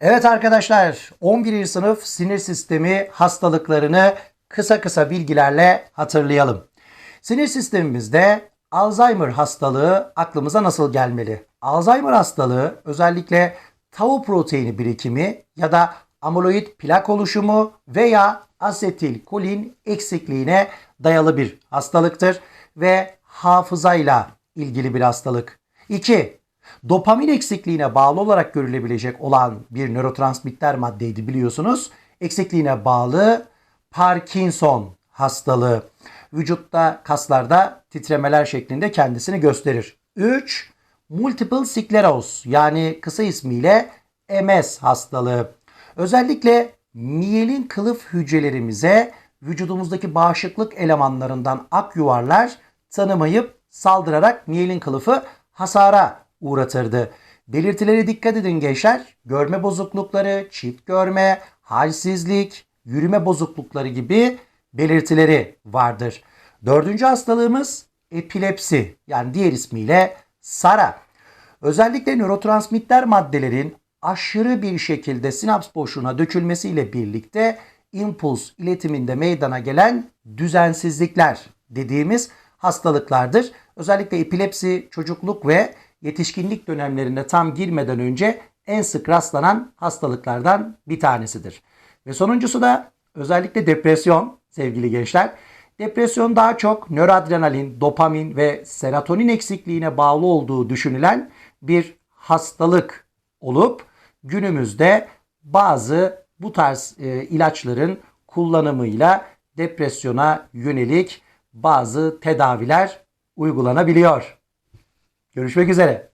Evet arkadaşlar 11. sınıf sinir sistemi hastalıklarını kısa kısa bilgilerle hatırlayalım. Sinir sistemimizde Alzheimer hastalığı aklımıza nasıl gelmeli? Alzheimer hastalığı özellikle tau proteini birikimi ya da amyloid plak oluşumu veya asetilkolin eksikliğine dayalı bir hastalıktır ve hafızayla ilgili bir hastalık. 2. Dopamin eksikliğine bağlı olarak görülebilecek olan bir nörotransmitter maddeydi biliyorsunuz. Eksikliğine bağlı Parkinson hastalığı. Vücutta kaslarda titremeler şeklinde kendisini gösterir. 3. Multiple skleroz yani kısa ismiyle MS hastalığı. Özellikle miyelin kılıf hücrelerimize vücudumuzdaki bağışıklık elemanlarından ak yuvarlar tanımayıp saldırarak miyelin kılıfı hasara uğratırdı. Belirtilere dikkat edin gençler. Görme bozuklukları, çift görme, halsizlik, yürüme bozuklukları gibi belirtileri vardır. Dördüncü hastalığımız epilepsi yani diğer ismiyle SARA. Özellikle nörotransmitter maddelerin aşırı bir şekilde sinaps boşluğuna dökülmesiyle birlikte impuls iletiminde meydana gelen düzensizlikler dediğimiz hastalıklardır. Özellikle epilepsi çocukluk ve yetişkinlik dönemlerinde tam girmeden önce en sık rastlanan hastalıklardan bir tanesidir. Ve sonuncusu da özellikle depresyon sevgili gençler. Depresyon daha çok nöroadrenalin, dopamin ve serotonin eksikliğine bağlı olduğu düşünülen bir hastalık olup günümüzde bazı bu tarz e, ilaçların kullanımıyla depresyona yönelik bazı tedaviler uygulanabiliyor. Görüşmek üzere.